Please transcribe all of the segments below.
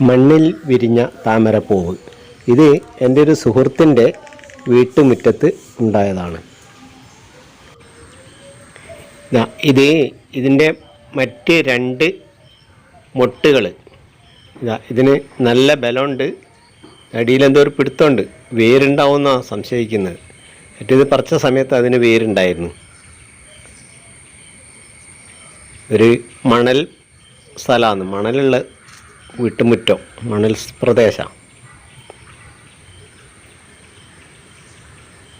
മണ്ണിൽ വിരിഞ്ഞ താമരപ്പൂവ്. ഇത് എന്റെ ഒരു സുഹൃത്തിന്റെ വീട്ടുമുറ്റത്ത് ഉണ്ടായതാണ്. ഇത് ഇതിന്റെ മറ്റ് രണ്ട് മൊട്ടുകൾ. ഇതാ ഇതിന് നല്ല ബലമുണ്ട്. അടിയിലെന്തോ ഒരു പിടുത്തമുണ്ട്. വേരുണ്ടാവുമെന്നാണ് സംശയിക്കുന്നത്. മറ്റേത് പറച്ച സമയത്ത് അതിന് വേരുണ്ടായിരുന്നു. ഒരു മണൽ സ്ഥലമാണ്. മണലുള്ള വീട്ടുമുറ്റം മണൽ പ്രദേശം.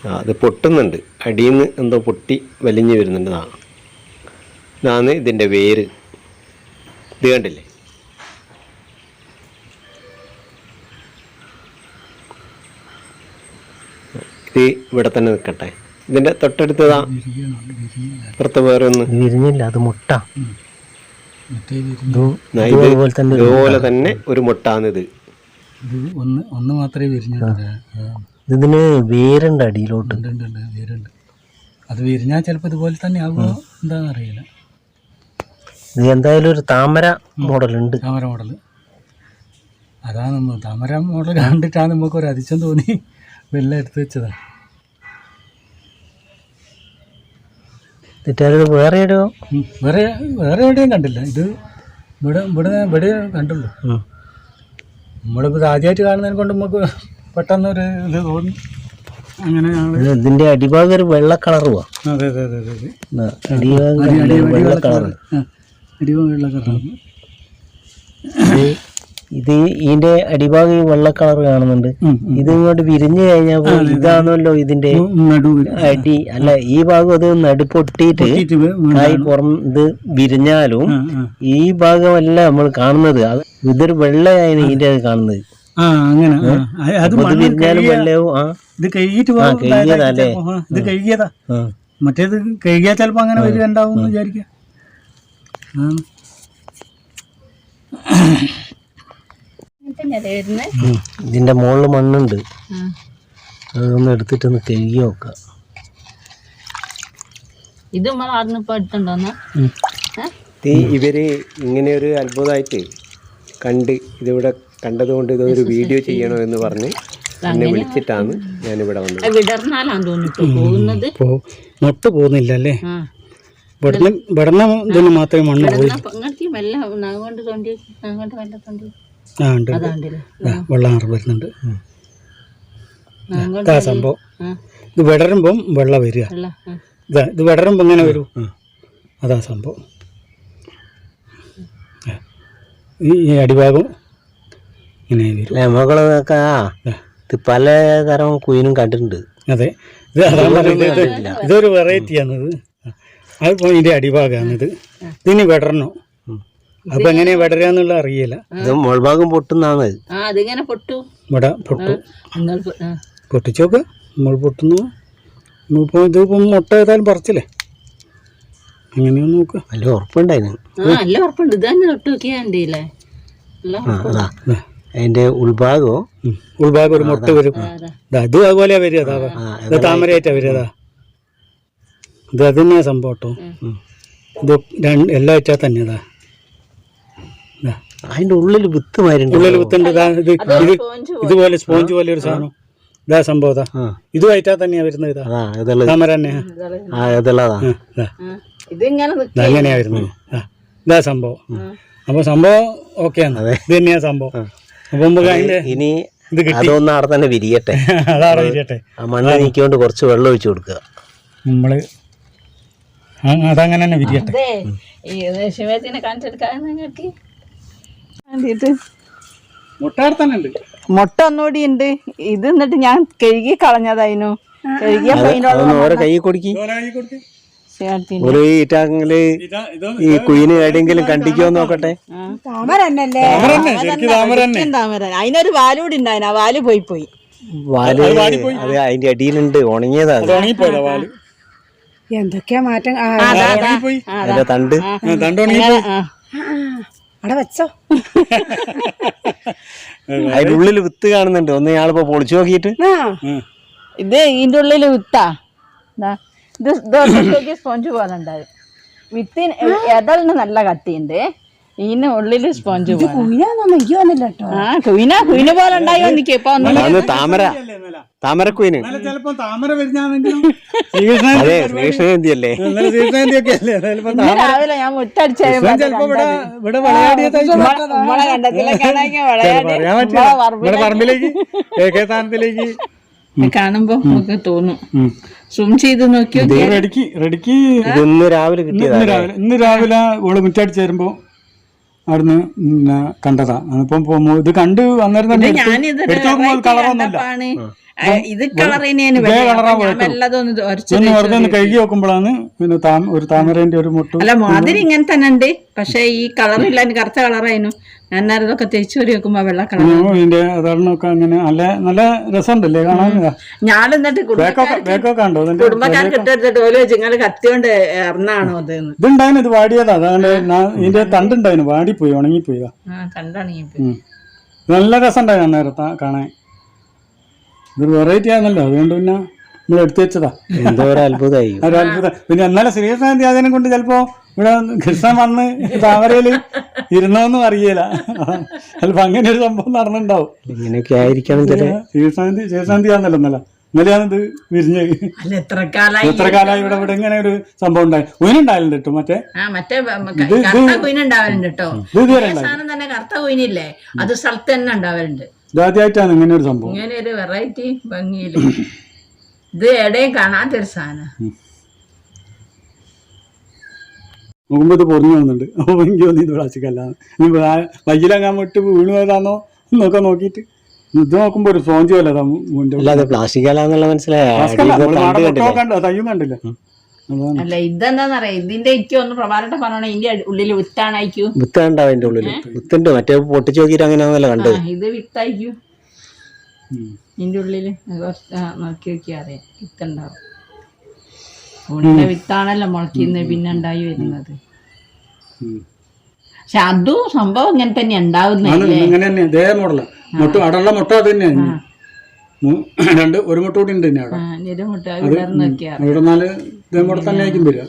ആ അത് പൊട്ടുന്നുണ്ട്. അടിയിൽ നിന്ന് എന്തോ പൊട്ടി വലിഞ്ഞു വരുന്നുണ്ട് ഇതാണ് ഇതാണ് ഇതിന്റെ വേര്. ഇത് കണ്ടില്ലേ? ഇത് ഇവിടെ തന്നെ നിൽക്കട്ടെ. ഇതിന്റെ തൊട്ടടുത്തതാ പുറത്ത് വേറെ ഒന്ന് വിരിഞ്ഞില്ല അത് മുട്ട. ഇതുപോലെ തന്നെ ഒരു തന്നെ ഒരു മുട്ടാണിത് ഇത് ഒന്ന് ഒന്ന് മാത്രമേ വിരിഞ്ഞിട്ടുണ്ട് ഇതിന് വേരുണ്ട് അടിയിലോട്ട്. ഉണ്ട് ഉണ്ട് ഉണ്ട് വേരുണ്ട്. അത് വിരിഞ്ഞാൽ ചിലപ്പോൾ ഇതുപോലെ തന്നെ ആകുമോ എന്താണെന്ന് അറിയില്ല. ഇത് എന്തായാലും ഒരു താമര മോഡൽ ഉണ്ട് താമര മോഡൽ അതാണ് നമ്മ താമര മോഡൽ കണ്ടിട്ടാണ് നമുക്ക് ഒരു അതിശയം തോന്നി. വെള്ളം എടുത്ത് വെച്ചതാ. എന്നിട്ട് വേറെ എവിടെയോ. വേറെ വേറെ എവിടെയും കണ്ടില്ല. ഇത് ഇവിടെ ഇവിടെ ഇവിടെ കണ്ടുള്ളൂ. നമ്മളിപ്പോൾ ആദ്യമായിട്ട് കാണുന്നതിനെ കൊണ്ട് നമുക്ക് പെട്ടെന്ന് ഒരു ഇത് തോന്നി. അങ്ങനെ ഞങ്ങൾ ഇതിന്റെ അടിഭാഗം ഒരു വെള്ള കളറുവാ അതെ അതെ അതെ അതെ അതെ. അടിഭാഗം അടി അടി അടി വെള്ള കളറ്. ആ, വെള്ള കളറാണ് ഇത് ഇത് ഇതിന്റെ അടിഭാഗം ഈ വെള്ള കളർ കാണുന്നുണ്ട്. ഇത് ഇങ്ങോട്ട് വിരിഞ്ഞു കഴിഞ്ഞാൽ ഇതാണല്ലോ ഇതിന്റെ. അടി. അല്ല ഈ ഭാഗം അത് നടുപൊട്ടിട്ട് കായ് പുറം ഇത് വിരിഞ്ഞാലും. ഈ ഭാഗമല്ല നമ്മൾ കാണുന്നത്. അത് ഇതൊരു വെള്ളയാണ് ഇതിന്റെ അത് കാണുന്നത്. അങ്ങനെ. അത് വിരിഞ്ഞാലും വെള്ളയാവും ഇത് കഴുകിയിട്ട് അല്ലേ? ഇത് കഴുകിയതാ. മറ്റേത് കഴുകിയാൽ ചിലപ്പോ അങ്ങനെ വരികണ്ടാവും എന്ന് വിചാരിക്കാം ഇതിന്റെ മുകളിൽ മണ്ണുണ്ട്. അതൊന്ന് എടുത്തിട്ടൊന്ന് കഴുകി നോക്കാം. ഇത് നമ്മൾ അവിടുന്ന് ഇപ്പൊ എടുത്തുണ്ടോന്ന് ഈ ഇവർ ഇങ്ങനെ ഒരു അത്ഭുതമായിട്ട് കണ്ട് ഇതിവിടെ കണ്ടത് കൊണ്ട് ഇതൊരു വീഡിയോ ചെയ്യണോ എന്ന് പറഞ്ഞ് എന്നെ വിളിച്ചിട്ടാണ് ഞാനിവിടെ വന്നത്. വിടർന്നാലാണ് തോന്നിട്ട് പോകുന്നത്. മൊട്ട് പോകുന്നില്ല അല്ലേ ഇവിടുന്ന് ഇതിന് മാത്രമേ മണ്ണ് പോയി. ആ ഉണ്ട് ഉണ്ട്. വെള്ളം ആറ് വരുന്നുണ്ട്. ഇതാ സംഭവം. ഇത് വിടരുമ്പം വെള്ളം വരിക. ഇതാ ഇത് വിടരുമ്പം ഇങ്ങനെ വരും. അതാ സംഭവം. ഈ അടിഭാഗം ഇങ്ങനെ വരും. മകളൊക്കെ ഇത് പല തരം കുയിനും കണ്ടിട്ടുണ്ട്. അതെ. ഇത് ഇതൊരു വെറൈറ്റിയാണിത് അതിപ്പോൾ ഇതിന്റെ അടിഭാഗമാണിത്. ഇത് ഇതിന് വിടരണോ അപ്പം എങ്ങനെ വിടരാന്നുള്ള അറിയില്ല. ഇത് മുൾഭാഗം പൊട്ടുന്നാണ് ആ അതിങ്ങനെ പൊട്ടു. ഇവിടെ പൊട്ടു. നിങ്ങൾ പൊ- ആ. പൊട്ടിച്ച് നോക്കുക നമ്മൾ പൊട്ടുന്നു. ഇപ്പോൾ ഇതിപ്പം മുട്ട ഏതായാലും പറിച്ചില്ലേ? അങ്ങനെയൊന്ന് നോക്ക്. നല്ല ഉറപ്പുണ്ടായിരുന്നു. ആ നല്ല ഉറപ്പുണ്ട്. ഇത് തന്നെ തൊട്ട് നോക്കിയാ കണ്ടില്ലേ? നല്ല അതാ. അതിന്റെ ഉൾഭാഗവും ഉം. ഉൾഭാഗം ഒരു മുട്ട വരും. ദാ ഇത് അതുപോലെ വരിക അതാ ആ, ഇത് താമരയായിട്ടാ വരിക അതാ ഇത് അത് തന്നെയാ സംഭവം കേട്ടോ. ഇത് രണ്ട് എല്ലാ ഇറ്റാ തന്നെയതാ ദാ. അതിന്റെ ഉള്ളിൽ വിത്ത് മാരുണ്ട് ഉള്ളിൽ ഇത് ഇത് ഇതുപോലെ സ്പോഞ്ച് പോലെ ഒരു സാധനം. ഇതാ സംഭവം ഇതും. ആയിട്ടാ തന്നെയാ വരുന്നത് ഇതാ. താമര തന്നെയാ. അങ്ങനെയാ വരുന്നത്. ഇതാ സംഭവം. അപ്പൊ സംഭവം ഓക്കെയാണ് ഇത് തന്നെയാ സംഭവം. അപ്പൊ ഇനി അതൊന്ന് അവിടെ തന്നെ വിരിയട്ടെ. അതവിടെ വിരിയട്ടെ. ആ മണ്ണ് നീക്കിക്കൊണ്ട് കുറച്ച് വെള്ളം ഒഴിച്ചു കൊടുക്കുക. നമ്മൾ അതങ്ങനെ തന്നെ വിരിയട്ടെ. ശിവത്തിനെ കാണിച്ചെടുക്കാൻ നിങ്ങൾക്ക് വേണ്ടിയിട്ട് മുട്ടാടെ തന്നെ ഉണ്ട് മുട്ട ഒന്നുകൂടി ഉണ്ട്. ഇത് എന്നിട്ട് ഞാൻ കഴുകി കളഞ്ഞതായിരുന്നു കഴുകിയ കൈ കൊടുക്കി. ഈറ്റാങ്കിൽ ഈ കുയിന് എവിടെയെങ്കിലും കണ്ടിക്കോ നോക്കട്ടെ. അതിനൊരു വാലൂടി ഉണ്ടായിരുന്നു ആ വാൽ പോയി പോയി. വാൽ അത് അതിന്റെ അടിയിലുണ്ട്. ഉണങ്ങിയതാ അത്. ഉണങ്ങിപ്പോയതാ വാൽ. എന്തൊക്കെയാ മാറ്റം? തണ്ട്. തണ്ട് ഉണങ്ങിപ്പോയി. ആ. അവിടെ വെച്ചോ. അതിനുള്ളിൽ ഉള്ളിൽ വിത്ത് കാണുന്നുണ്ട്. ഒന്ന് ഞാളിപ്പോ പൊളിച്ചു നോക്കിയിട്ട്. ഇത് ഇതിന്റെ ഉള്ളിൽ വിത്താ. ഇത് സ്പോഞ്ച് പോലെ ഉണ്ടാവും വിത്തിന് എതളിന് നല്ല കട്ടിയുണ്ട്. ഇതിന് ഉള്ളിൽ സ്പോഞ്ച് എനിക്ക് തോന്നില്ല കേട്ടോ. ആ കുയിന കുയിന പോലെ ഉണ്ടായി വന്നിക്ക്. ഇപ്പൊ ഒന്നും അന്ന് താമര. താമരക്കുയിന് ചിലപ്പോ താമര വരുന്നാണെങ്കിലും അതെ ശ്രീകൃഷ്ണജയന്തി അല്ലേ ഇന്നലെ ശ്രീകൃഷ്ണജയന്തി ഒക്കെ അല്ലേ ചിലപ്പോ ഇന്ന് രാവിലെ ഞാൻ മുറ്റടിച്ചു ചിലപ്പോ ഇവിടെ ഇവിടെ വിളയാടിയതായിട്ട് നമ്മളെ കണ്ടത്തിലെ കാണാൻ പറയാൻ പറ്റില്ല. ഇവിടെ പറമ്പിലേക്ക് കെ കെ താനത്തിലേക്ക് കാണുമ്പോ നമുക്ക് തോന്നും. സൂം ചെയ്ത് നോക്കിയോ? റെഡിക്ക് റെഡിക്ക് ഇന്ന് രാവിലെ കിട്ടിയതാ ഇന്ന് രാവിലെ ഇന്ന് രാവിലെ ഓൾ മുറ്റടിച്ച് വരുമ്പോ അവിടുന്ന് കണ്ടതാ. അപ്പം പോ- ഇത് കണ്ട് അന്നേരം തന്നെ എടുത്ത് നോക്കുമ്പോൾ കളറൊന്നുമില്ല ഇത്. നല്ലതൊന്ന് ഒന്ന് വെറുതെ ഒന്ന് കഴുകി നോക്കുമ്പോഴാണ് പിന്നെ ഒരു താമരന്റെ ഒരു മുട്ട അല്ല മാതിരി ഇങ്ങനെ തന്നെ ഉണ്ട്. പക്ഷെ ഈ കളറില്ല കറുത്ത കളറായിരുന്നു ഞാൻ നേരം ഇതൊക്കെ തേച്ച് വരി വെക്കുമ്പോ വെള്ള കളർ ഇതിന്റെ അതാരണമൊക്കെ അങ്ങനെ നല്ല നല്ല രസമുണ്ടല്ലേ കാണാൻ? ഞാൻ എന്നിട്ട് കുടുംബക്കാർക്ക് ഇട്ടെടുത്തിട്ട് ഓൽ നിങ്ങൾ കത്തിയോണ്ട് എറണാണോ അത് ഇതുണ്ടായിരുന്നു ഇത് വാടിയതാ. അതാണ്ട് ഇതിന്റെ തണ്ടുണ്ടായിരുന്നു വാടിപ്പോയി ഉണങ്ങിപ്പോയി ഈ നല്ല രസമുണ്ടായി അന്നേരം നേരത്തെ കാണാൻ. ഇതൊരു വെറൈറ്റി ആണല്ലോ. അതുകൊണ്ട് പിന്നെ നമ്മൾ എടുത്തു വെച്ചതാ. എന്തോ ഒരു അത്ഭുതമായി ഒരു അത്ഭുതം. പിന്നെ എന്നാലും ശ്രീകൃഷ്ണൻ അതിനെ കൊണ്ട് ചിലപ്പോ ഇവിടെ കൃഷ്ണൻ വന്ന് താമരയിൽ ഇരുന്നോന്നും അറിയില്ല ചിലപ്പോ അങ്ങനെ ഒരു സംഭവം നടന്നിട്ടുണ്ടാവും ഇങ്ങനെയൊക്കെ ആയിരിക്കണം ചില ശ്രീകൃഷ്ണാന്തി ശ്രീകൃഷ്ണാന്തി ആണല്ലോ ഇന്നലെ. ഇന്നലെയാണിത് വിരിഞ്ഞ്. അല്ല എത്ര കാലായി? എത്ര കാലമായി ഇവിടെ ഇവിടെ ഇങ്ങനെ ഒരു സംഭവം ഉണ്ടായി. ഉയനുണ്ടായിട്ടുണ്ട് കേട്ടോ മറ്റേ. ആ മറ്റേ കറുത്ത കുയിനുണ്ടാവലുണ്ട് കേട്ടോ. തന്നെ കറുത്ത കുയിനില്ലേ അത് സ്ഥലത്ത് തന്നെ ഉണ്ടാവലുണ്ട്. ഇതാദ്യമായിട്ടാണ് ഇങ്ങനെ ഒരു സംഭവം. ഇങ്ങനെ ഒരു വെറൈറ്റി ഭംഗിയിൽ ഇത് എവിടെയും കാണാത്തൊരു സാധനം. നോക്കുമ്പോ ഇത് പൊറിഞ്ഞു വന്നിട്ടുണ്ട്. അപ്പൊ എനിക്ക് തോന്നി ഇത് പ്ലാസ്റ്റിക്കല്ല വയ്യിലങ്ങാൻ വിട്ട് വീണ് പോയതാണോ എന്നൊക്കെ നോക്കിയിട്ട്. ഇത് നോക്കുമ്പോ ഒരു സോഞ്ചി പോലെ അല്ലാതെ പ്ലാസ്റ്റിക് അല്ലാന്നുള്ള മനസ്സിലായ. തയ്യും കണ്ടില്ലേ? അല്ല ഇതെന്താന്നറിയാം ഇതിന്റെ ഇക്ക് ഒന്ന് പ്രഭാരട്ടെ പറഞ്ഞു ഇതിന്റെ ഉള്ളിൽ ഉള്ളിൽ വിത്താണായിക്കൂ വിത്ത് ഉണ്ടാവും അതിന്റെ ഉള്ളിൽ. വിത്തുണ്ട്. മറ്റേ പൊട്ടിച്ചു നോക്കിട്ട് അങ്ങനെ കണ്ടത്. ആ, ഇത് വിത്തായിക്കൂ ഉം. ഇതിന്റെ ഉള്ളിൽ. നോക്കി നോക്കി അറിയാം. വിത്തുണ്ടാവും. ഉള്ളിലെ വിത്താണല്ലോ മുളക്കിന്ന് പിന്നെ ഉണ്ടായി വരുന്നത്. പക്ഷെ അതും സംഭവം ഇങ്ങനെ തന്നെ ഉണ്ടാവുന്നേ ആണ് ഇങ്ങനെ തന്നെ ഇതേ മോഡല. മുട്ട അടയുള്ള മുട്ട അത് തന്നെയാണ് രണ്ട് ഒരു മുട്ട കൂടി ഉണ്ട് അവിടെ. ഇവിടെ നാല് ഇതേ മോഡൽ തന്നെ ആയിരിക്കും വരിക.